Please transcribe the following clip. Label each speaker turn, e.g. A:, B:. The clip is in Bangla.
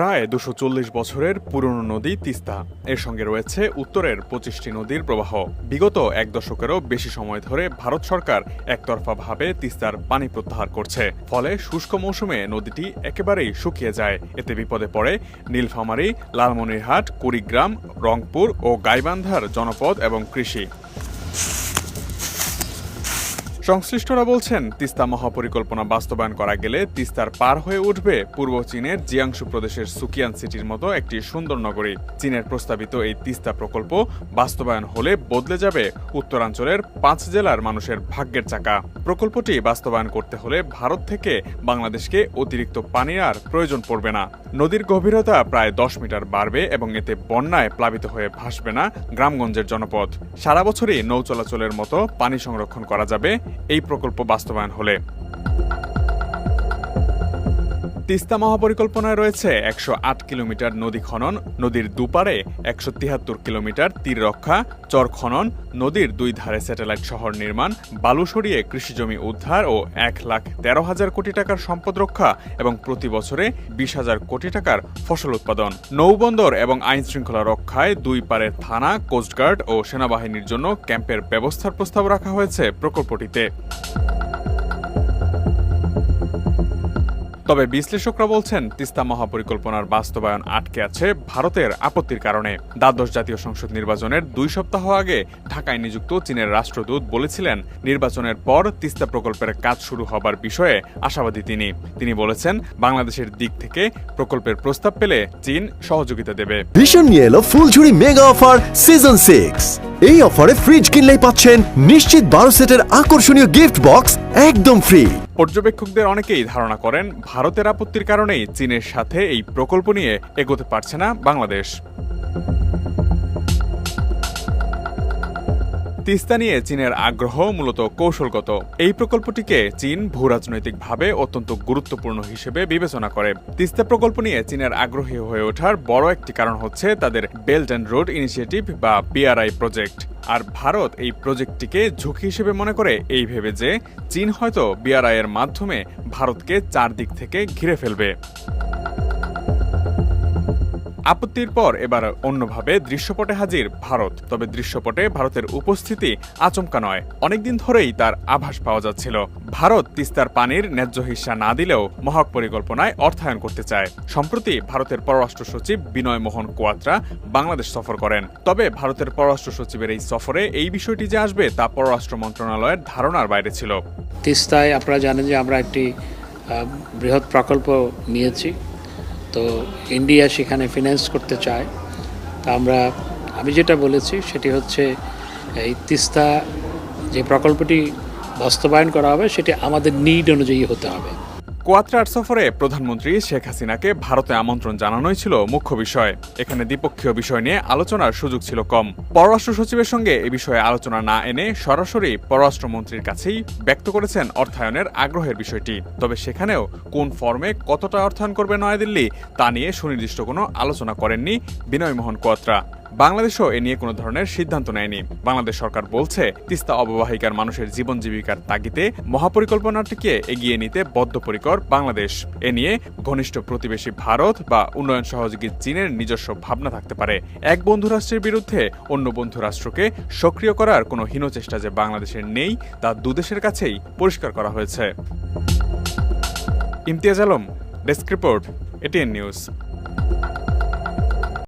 A: প্রায় দুশো চল্লিশ বছরের পুরনো নদী তিস্তা। এর সঙ্গে রয়েছে উত্তরের পঁচিশটি নদীর প্রবাহ। বিগত এক দশকেরও বেশি সময় ধরে ভারত সরকার একতরফাভাবে তিস্তার পানি প্রত্যাহার করছে। ফলে শুষ্ক মৌসুমে নদীটি একেবারেই শুকিয়ে যায়। এতে বিপদে পড়ে নীলফামারী, লালমনিরহাট, কুড়িগ্রাম, রংপুর ও গাইবান্ধার জনপদ এবং কৃষি। সংশ্লিষ্টরা বলছেন, তিস্তা মহাপরিকল্পনা বাস্তবায়ন করা গেলে তিস্তার পার হয়ে উঠবে পূর্ব চীনের জিয়াংশু প্রদেশের সুকিয়ান সিটির মতো একটি সুন্দর নগরী। চীনের প্রস্তাবিত এই তিস্তা প্রকল্প বাস্তবায়ন হলে বদলে যাবে উত্তরাঞ্চলের পাঁচ জেলার মানুষের ভাগ্যের চাকা। প্রকল্পটি বাস্তবায়ন করতে হলে ভারত থেকে বাংলাদেশকে অতিরিক্ত পানি আর প্রয়োজন পড়বে না। নদীর গভীরতা প্রায় দশ মিটার বাড়বে এবং এতে বন্যায় প্লাবিত হয়ে ভাসবে না গ্রামগঞ্জের জনপদ। সারা বছরই নৌ চলাচলের মতো পানি সংরক্ষণ করা যাবে এই প্রকল্প বাস্তবায়ন হলে। তিস্তা মহাপরিকল্পনায় রয়েছে একশো আট কিলোমিটার নদী খনন, নদীর দুপারে একশো তিয়াত্তর কিলোমিটার তীর রক্ষা, চর খনন, নদীর দুই ধারে স্যাটেলাইট শহর নির্মাণ, বালু সরিয়ে কৃষিজমি উদ্ধার ও এক লাখ তেরো হাজার কোটি টাকার সম্পদ রক্ষা এবং প্রতি বছরে বিশ হাজার কোটি টাকার ফসল উৎপাদন। নৌবন্দর এবং আইন শৃঙ্খলা রক্ষায় দুই পারের থানা, কোস্টগার্ড ও সেনাবাহিনীর জন্য ক্যাম্পের ব্যবস্থার প্রস্তাব রাখা হয়েছে প্রকল্পটিতে। তবে বিশ্লেষকরা বলছেন, তিস্তা মহাপরিকল্পনার বাস্তবায়ন আটকে আছে ভারতের আপত্তির কারণে। দ্বাদশ জাতীয় সংসদ নির্বাচনের দুই সপ্তাহ আগে ঢাকায় নিযুক্ত চীনের রাষ্ট্রদূত বলেছিলেন, নির্বাচনের পর তিস্তা প্রকল্পের কাজ শুরু হবার বিষয়ে আশাবাদী তিনি। তিনি বলেছেন, বাংলাদেশের দিক থেকে প্রকল্পের প্রস্তাব পেলে চীন সহযোগিতা দেবে।
B: ভীষণ নিয়ে এলো Phuljhuri mega offer season six. এই অফারে ফ্রিজ কিনলেই পাচ্ছেন নিশ্চিত বারো সেটের আকর্ষণীয় গিফট বক্স একদম ফ্রি
A: পর্যবেক্ষকদের অনেকেই ধারণা করেন ভারতের আপত্তির কারণেই চীনের সাথে এই প্রকল্প নিয়ে এগোতে পারছে না বাংলাদেশ। তিস্তা নিয়ে চীনের আগ্রহ মূলত কৌশলগত। এই প্রকল্পটিকে চীন ভূরাজনৈতিকভাবে অত্যন্ত গুরুত্বপূর্ণ হিসেবে বিবেচনা করে। তিস্তা প্রকল্প নিয়ে চীনের আগ্রহী হয়ে ওঠার বড় একটি কারণ হচ্ছে তাদের বেল্ট অ্যান্ড রোড ইনিশিয়েটিভ বা বিআরআই প্রজেক্ট আর ভারত এই প্রজেক্টটিকে ঝুঁকি হিসেবে মনে করে এই ভেবে যে চীন হয়তো বিআরআই এর মাধ্যমে ভারতকে চারদিক থেকে ঘিরে ফেলবে। আপত্তির পর এবার অন্যভাবে দৃশ্যপটে হাজির ভারত। তবে দৃশ্যপটে ভারতের উপস্থিতি আচমকা নয়। অনেকদিন ধরেই তার আভাস পাওয়া যাচ্ছিল। ভারত তিস্তার পানির ন্যায্য হিস্সা না দিলেও মহক পরিকল্পনায় অর্থায়ন করতে চায়। সম্প্রতি ভারতের পররাষ্ট্র সচিব বিনয় মোহন কোয়াত্রা বাংলাদেশ সফর করেন। তবে ভারতের পররাষ্ট্র সচিবের এই সফরে এই বিষয়টি যে আসবে তা পররাষ্ট্র মন্ত্রণালয়ের ধারণার বাইরে ছিল।
C: তিস্তায় আপনারা জানেন যে আমরা একটি বৃহৎ প্রকল্প নিয়েছি। তো ইন্ডিয়া সেখানে ফিনান্স করতে চায়। তা আমরা, আমি যেটা বলেছি সেটি হচ্ছে, এই তিস্তা যে প্রকল্পটি বাস্তবায়ন করা হবে সেটি আমাদের নিড অনুযায়ী হতে হবে।
A: কোয়াত্রার সফরে প্রধানমন্ত্রী শেখ হাসিনাকে ভারতে আমন্ত্রণ জানানোই ছিল মুখ্য বিষয়। এখানে দ্বিপক্ষীয় বিষয় নিয়ে আলোচনার সুযোগ ছিল কম। পররাষ্ট্র সচিবের সঙ্গে এ বিষয়ে আলোচনা না এনে সরাসরি পররাষ্ট্রমন্ত্রীর কাছেই ব্যক্ত করেছেন অর্থায়নের আগ্রহের বিষয়টি। তবে সেখানেও কোন ফর্মে কতটা অর্থায়ন করবে নয়াদিল্লি তা নিয়ে সুনির্দিষ্ট কোনো আলোচনা করেননি বিনয় মোহন কোয়াত্রা। বাংলাদেশও এ নিয়ে কোনো ধরনের সিদ্ধান্ত নেয়নি। বাংলাদেশ সরকার বলছে, তিস্তা অববাহিকার মানুষের জীবন জীবিকার তাগিদে মহাপরিকল্পনাটিকে এগিয়ে নিতে বদ্ধপরিকর বাংলাদেশ। এ নিয়ে ঘনিষ্ঠ প্রতিবেশী ভারত বা উন্নয়ন সহযোগী চীনের নিজস্ব ভাবনা থাকতে পারে। এক বন্ধু রাষ্ট্রের বিরুদ্ধে অন্য বন্ধু রাষ্ট্রকে সক্রিয় করার কোনো হীন চেষ্টা যে বাংলাদেশের নেই, তা দুদেশের কাছেই পরিষ্কার করা হয়েছে। Imtiaz Alam, desk report, ATN news.